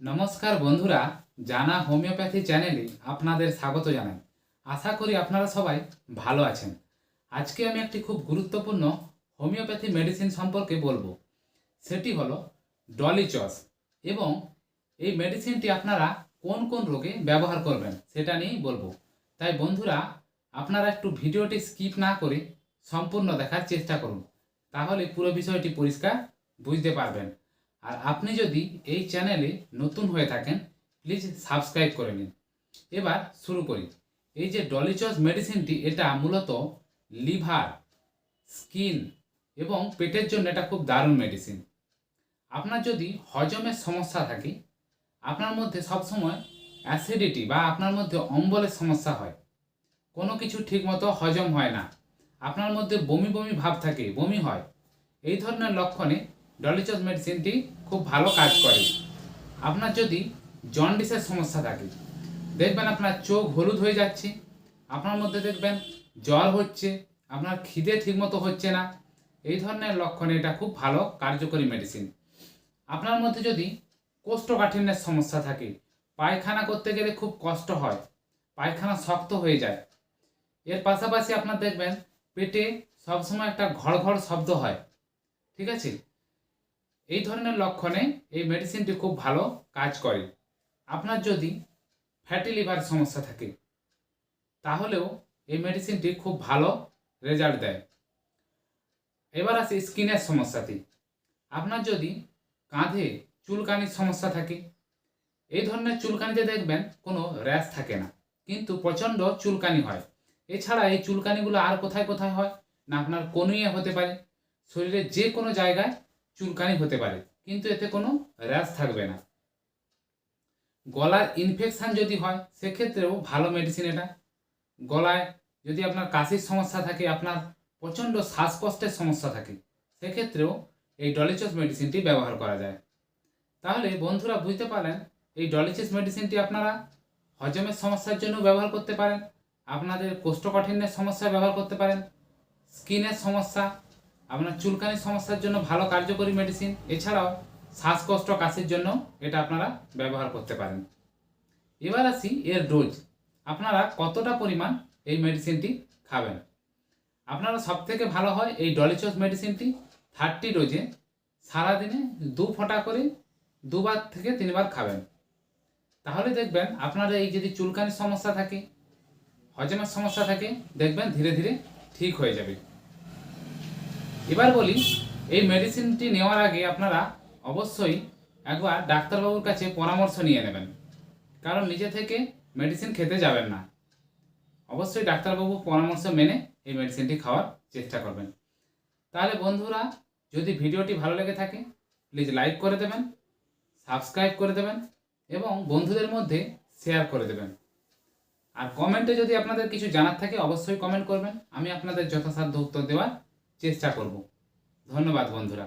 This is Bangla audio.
নমস্কার বন্ধুরা, জানা হোমিওপ্যাথি চ্যানেলে আপনাদের স্বাগত জানাই। আশা করি আপনারা সবাই ভালো আছেন। আজকে আমি একটি খুব গুরুত্বপূর্ণ হোমিওপ্যাথি মেডিসিন সম্পর্কে বলব। সেটি হলো ডলিচস এবং এই মেডিসিনটি আপনারা কোন কোন রোগে ব্যবহার করবেন সেটা নিয়েই বলব। তাই বন্ধুরা, আপনারা একটু ভিডিওটি স্কিপ না করে সম্পূর্ণ দেখার চেষ্টা করুন, তাহলে পুরো বিষয়টি পরিষ্কার বুঝতে পারবেন। আর আপনি যদি এই চ্যানেলে নতুন হয়ে থাকেন প্লিজ সাবস্ক্রাইব করে নিন। এবার শুরু করি। এই যে ডলিচস মেডিসিনটি এটা মূলত লিভার, স্কিন এবং পেটের জন্য এটা খুব দারুণ মেডিসিন আপনার যদি হজমের সমস্যা থাকে, আপনার মধ্যে সবসময় অ্যাসিডিটি বা আপনার মধ্যে অম্বলের সমস্যা হয়। কোনো কিছু ঠিকমতো হজম হয় না। আপনার মধ্যে বমি বমি ভাব থাকে, বমি হয়। এই ধরনের লক্ষণে ডলিচস মেডিসিনটি খুব ভালো কাজ করে। আপনার যদি জন্ডিসের সমস্যা থাকে, দেখবেন আপনার চোখ হলুদ হয়ে যাচ্ছে, আপনার মধ্যে দেখবেন জল হচ্ছে, আপনার খিদে ঠিকমতো হচ্ছে না, এই ধরনের লক্ষণে এটা খুব ভালো কার্যকরী মেডিসিন আপনার মধ্যে যদি কোষ্ঠকাঠিন্যের সমস্যা থাকে, পায়খানা করতে গেলে খুব কষ্ট হয়, পায়খানা শক্ত হয়ে যায়। এর পাশাপাশি আপনার দেখবেন পেটে সবসময় একটা ঘড় ঘড় শব্দ হয়, ঠিক আছে? এই ধরনের লক্ষণে এই মেডিসিনটি খুব ভালো কাজ করে। আপনার যদি ফ্যাটি লিভার সমস্যা থাকে, তাহলেও এই মেডিসিনটি খুব ভালো রেজাল্ট দেয়। এবার আসি স্কিনের সমস্যাতে আপনার যদি কাঁধে চুলকানির সমস্যা থাকে, এই ধরনের চুলকানিতে দেখবেন কোনো র্যাশ থাকে না, কিন্তু প্রচণ্ড চুলকানি হয়। এছাড়া এই চুলকানিগুলো আর কোথায় কোথায় হয় না আপনার কনুইয়ে হতে পারে, শরীরের যে কোনো জায়গায় চুলকানি হতে পারে, কিন্তু এতে কোনো র্যাশ থাকবে না। গলার ইনফেকশান যদি হয়, সেক্ষেত্রেও ভালো মেডিসিন এটা। গলায় যদি আপনার কাশির সমস্যা থাকে, আপনার প্রচণ্ড শ্বাসকষ্টের সমস্যা থাকে, সেক্ষেত্রেও এই ডলিচস মেডিসিনটি ব্যবহার করা যায়। তাহলে বন্ধুরা বুঝতে পারলেন, এই ডলিচস মেডিসিনটি আপনারা হজমের সমস্যার জন্য ব্যবহার করতে পারেন, আপনাদের কোষ্ঠকাঠিন্যের সমস্যা ব্যবহার করতে পারেন, স্কিনের সমস্যা আপনার চুলকানির সমস্যার জন্য ভালো কার্যকরী মেডিসিন এছাড়াও শ্বাসকষ্ট, কাশির জন্য এটা আপনারা ব্যবহার করতে পারেন। এবার আসি এর ডোজ আপনারা কতটা পরিমাণ এই মেডিসিনটি খাবেন? আপনারা সব থেকে ভালো হয় এই ডলিচস মেডিসিনটি থার্টি ডোজে সারাদিনে দু ফোঁটা করে দুবার থেকে তিনবার খাবেন। তাহলে দেখবেন আপনার এই যদি চুলকানির সমস্যা থাকে, হজমের সমস্যা থাকে, দেখবেন ধীরে ধীরে ঠিক হয়ে যাবে। এবার বলি, এই মেডিসিনটি নেওয়ার আগে আপনারা অবশ্যই একবার ডাক্তারবাবুর কাছে পরামর্শ নিয়ে নেবেন। কারণ নিজে থেকে মেডিসিন খেতে যাবেন না। অবশ্যই ডাক্তারবাবু পরামর্শ মেনে এই মেডিসিনটি খাওয়ার চেষ্টা করবেন। তাহলে বন্ধুরা, যদি ভিডিওটি ভালো লেগে থাকে প্লিজ লাইক করে দেবেন সাবস্ক্রাইব করে দেবেন এবং বন্ধুদের মধ্যে শেয়ার করে দেবেন। আর কমেন্টে যদি আপনাদের কিছু জানার থাকে, অবশ্যই কমেন্ট করবেন। আমি আপনাদের যথাসাধ্য উত্তর দেওয়ার চেষ্টা করব। ধন্যবাদ বন্ধুরা।